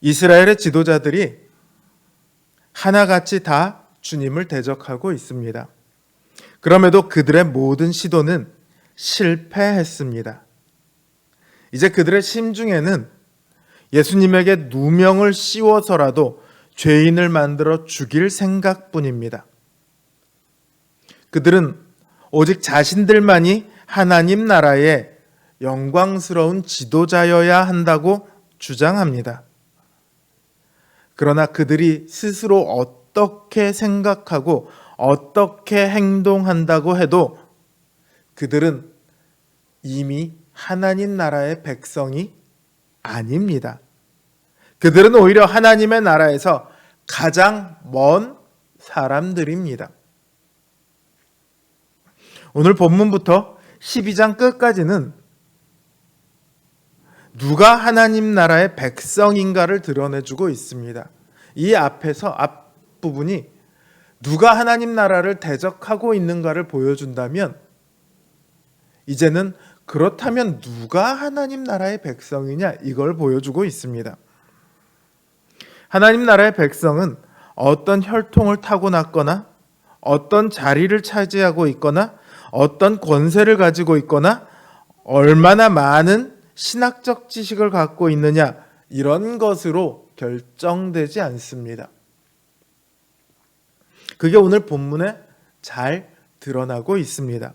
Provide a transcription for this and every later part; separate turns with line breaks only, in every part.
이스라엘의 지도자들이 하나같이 다 주님을 대적하고 있습니다. 그럼에도 그들의 모든 시도는 실패했습니다. 이제 그들의 심중에는 예수님에게 누명을 씌워서라도 죄인을 만들어 죽일 생각뿐입니다. 그들은 오직 자신들만이 하나님 나라의 영광스러운 지도자여야 한다고 주장합니다. 그러나 그들이 스스로 어떻게 생각하고 어떻게 행동한다고 해도 그들은 이미 하나님 나라의 백성이 아닙니다. 그들은 오히려 하나님의 나라에서 가장 먼 사람들입니다. 오늘 본문부터 12장 끝까지는 누가 하나님 나라의 백성인가를 드러내주고 있습니다. 이 앞에서 앞부분이 누가 하나님 나라를 대적하고 있는가를 보여준다면 이제는 그렇다면 누가 하나님 나라의 백성이냐 이걸 보여주고 있습니다. 하나님 나라의 백성은 어떤 혈통을 타고났거나 어떤 자리를 차지하고 있거나 어떤 권세를 가지고 있거나 얼마나 많은 신학적 지식을 갖고 있느냐 이런 것으로 결정되지 않습니다. 그게 오늘 본문에 잘 드러나고 있습니다.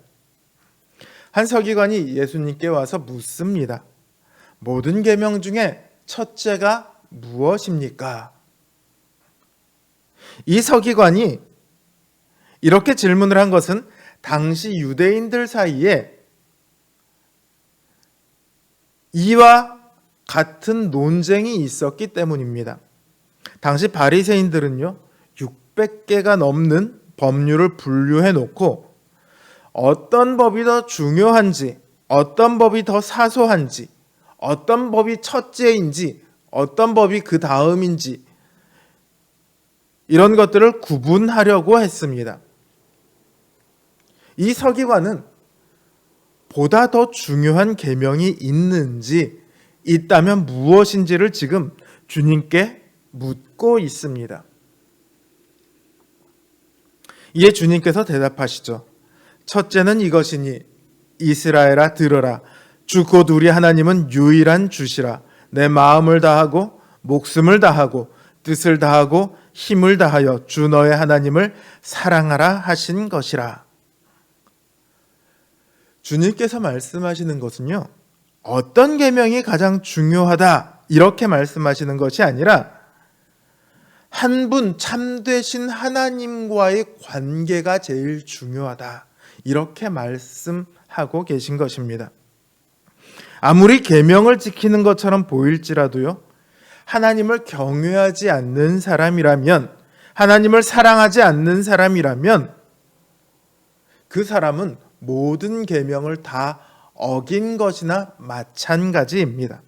한 서기관이 예수님께 와서 묻습니다. 모든 계명 중에 첫째가 무엇입니까? 이 서기관이 이렇게 질문을 한 것은 당시 유대인들 사이에 이와 같은 논쟁이 있었기 때문입니다. 당시 바리새인들은요. 600개가 넘는 법률을 분류해 놓고 어떤 법이 더 중요한지, 어떤 법이 더 사소한지, 어떤 법이 첫째인지, 어떤 법이 그 다음인지 이런 것들을 구분하려고 했습니다. 이 서기관은 보다 더 중요한 계명이 있는지 있다면 무엇인지를 지금 주님께 묻고 있습니다. 이에 주님께서 대답하시죠. 첫째는 이것이니 이스라엘아 들어라 주 곧 우리 하나님은 유일한 주시라 내 마음을 다하고 목숨을 다하고 뜻을 다하고 힘을 다하여 주 너의 하나님을 사랑하라 하신 것이라. 주님께서 말씀하시는 것은요. 어떤 계명이 가장 중요하다 이렇게 말씀하시는 것이 아니라 한 분 참되신 하나님과의 관계가 제일 중요하다. 이렇게 말씀하고 계신 것입니다. 아무리 계명을 지키는 것처럼 보일지라도요. 하나님을 경외하지 않는 사람이라면 하나님을 사랑하지 않는 사람이라면 그 사람은 모든 계명을 다 어긴 것이나 마찬가지입니다.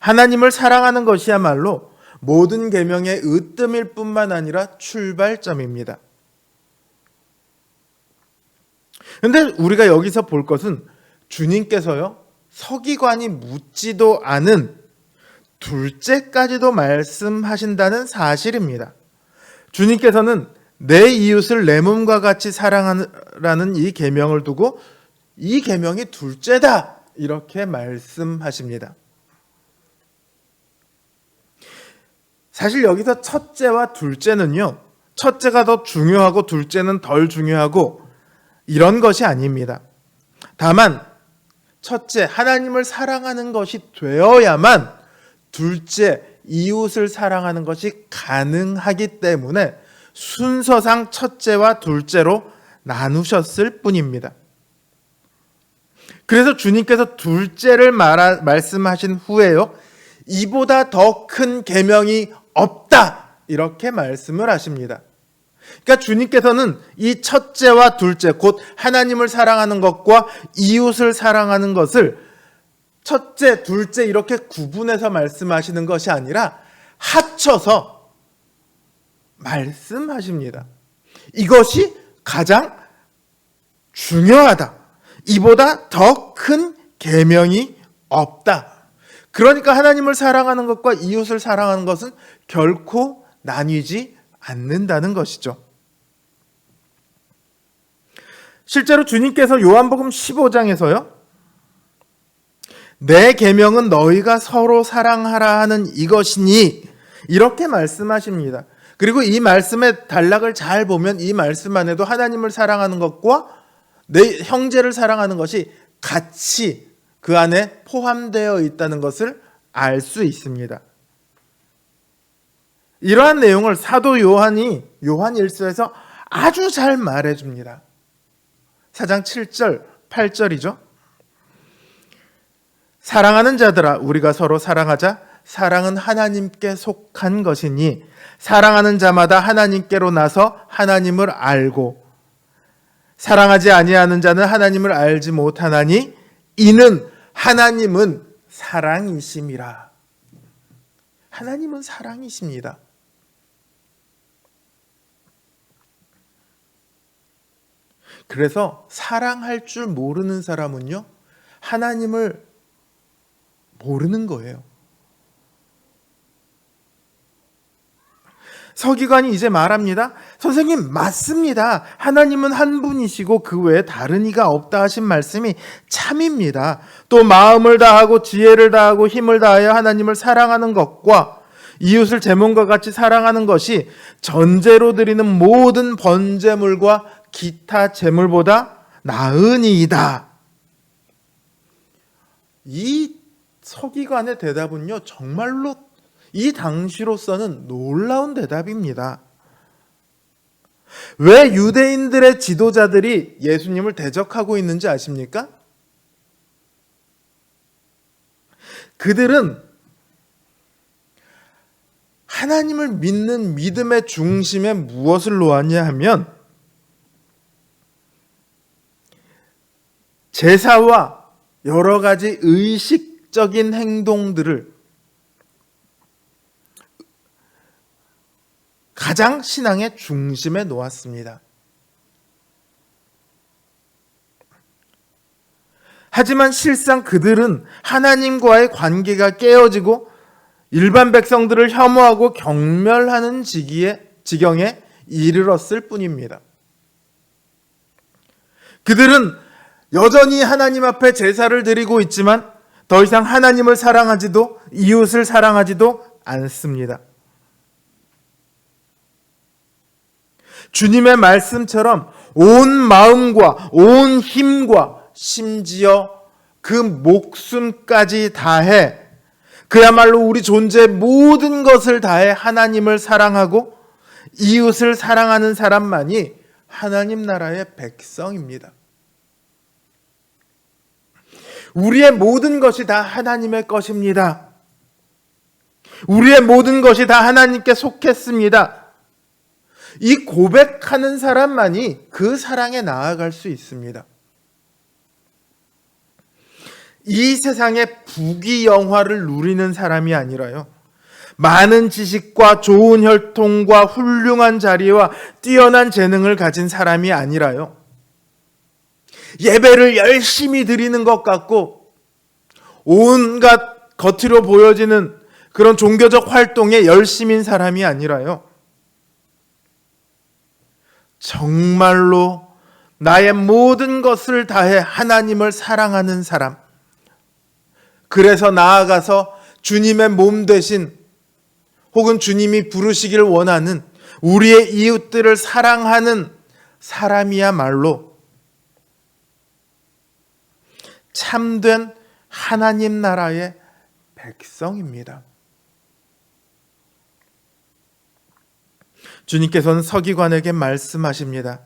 하나님을 사랑하는 것이야말로 모든 계명의 으뜸일 뿐만 아니라 출발점입니다. 근데 우리가 여기서 볼 것은 주님께서요, 서기관이 묻지도 않은 둘째까지도 말씀하신다는 사실입니다. 주님께서는 내 이웃을 내 몸과 같이 사랑하라는 이 계명을 두고 이 계명이 둘째다 이렇게 말씀하십니다. 사실 여기서 첫째와 둘째는요. 첫째가 더 중요하고 둘째는 덜 중요하고 이런 것이 아닙니다. 다만 첫째 하나님을 사랑하는 것이 되어야만 둘째 이웃을 사랑하는 것이 가능하기 때문에 순서상 첫째와 둘째로 나누셨을 뿐입니다. 그래서 주님께서 둘째를 말하, 말씀하신 후에요. 이보다 더 큰 계명이 없다. 이렇게 말씀을 하십니다. 그러니까 주님께서는 이 첫째와 둘째, 곧 하나님을 사랑하는 것과 이웃을 사랑하는 것을 첫째, 둘째 이렇게 구분해서 말씀하시는 것이 아니라 합쳐서 말씀하십니다. 이것이 가장 중요하다. 이보다 더 큰 계명이 없다. 그러니까 하나님을 사랑하는 것과 이웃을 사랑하는 것은 결코 나뉘지 않는다는 것이죠. 실제로 주님께서 요한복음 15장에서요. 내 계명은 너희가 서로 사랑하라 하는 이것이니 이렇게 말씀하십니다. 그리고 이 말씀의 단락을 잘 보면 이 말씀 안에도 하나님을 사랑하는 것과 내 형제를 사랑하는 것이 같이 그 안에 포함되어 있다는 것을 알 수 있습니다. 이러한 내용을 사도 요한이 요한 1서에서 아주 잘 말해 줍니다. 4장 7절, 8절이죠. 사랑하는 자들아 우리가 서로 사랑하자 사랑은 하나님께 속한 것이니 사랑하는 자마다 하나님께로 나서 하나님을 알고 사랑하지 아니하는 자는 하나님을 알지 못하나니 이는 하나님은 사랑이심이라. 하나님은 사랑이십니다. 그래서 사랑할 줄 모르는 사람은요, 하나님을 모르는 거예요. 서기관이 이제 말합니다. 선생님, 맞습니다. 하나님은 한 분이시고 그 외에 다른 이가 없다 하신 말씀이 참입니다. 또 마음을 다하고 지혜를 다하고 힘을 다하여 하나님을 사랑하는 것과 이웃을 제 몸과 같이 사랑하는 것이 전제로 드리는 모든 번제물과 기타 제물보다 나으니이다. 이 서기관의 대답은요, 정말로 이 당시로서는 놀라운 대답입니다. 왜 유대인들의 지도자들이 예수님을 대적하고 있는지 아십니까? 그들은 하나님을 믿는 믿음의 중심에 무엇을 놓았냐 하면 제사와 여러 가지 의식적인 행동들을 가장 신앙의 중심에 놓았습니다. 하지만 실상 그들은 하나님과의 관계가 깨어지고 일반 백성들을 혐오하고 경멸하는 지기에, 지경에 이르렀을 뿐입니다. 그들은 여전히 하나님 앞에 제사를 드리고 있지만 더 이상 하나님을 사랑하지도 이웃을 사랑하지도 않습니다. 주님의 말씀처럼 온 마음과 온 힘과 심지어 그 목숨까지 다해 그야말로 우리 존재의 모든 것을 다해 하나님을 사랑하고 이웃을 사랑하는 사람만이 하나님 나라의 백성입니다. 우리의 모든 것이 다 하나님의 것입니다. 우리의 모든 것이 다 하나님께 속했습니다. 이 고백하는 사람만이 그 사랑에 나아갈 수 있습니다. 이 세상의 부귀 영화를 누리는 사람이 아니라요. 많은 지식과 좋은 혈통과 훌륭한 자리와 뛰어난 재능을 가진 사람이 아니라요. 예배를 열심히 드리는 것 같고 온갖 겉으로 보여지는 그런 종교적 활동에 열심인 사람이 아니라요. 정말로 나의 모든 것을 다해 하나님을 사랑하는 사람. 그래서 나아가서 주님의 몸 대신 혹은 주님이 부르시길 원하는 우리의 이웃들을 사랑하는 사람이야말로 참된 하나님 나라의 백성입니다. 주님께서는 서기관에게 말씀하십니다.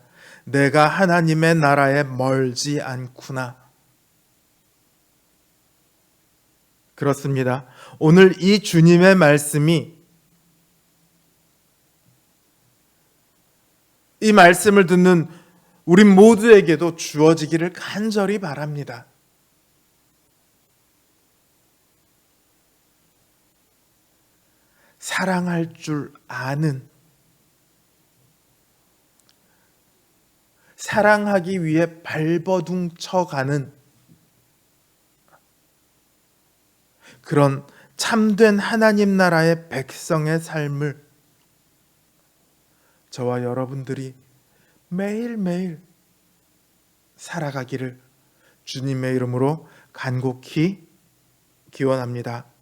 내가 하나님의 나라에 멀지 않구나. 그렇습니다. 오늘 이 주님의 말씀이 이 말씀을 듣는 우리 모두에게도 주어지기를 간절히 바랍니다. 사랑할 줄 아는 사랑하기 위해 발버둥 쳐 가는 그런 참된 하나님 나라의 백성의 삶을 저와 여러분들이 매일매일 살아가기를 주님의 이름으로 간곡히 기원합니다.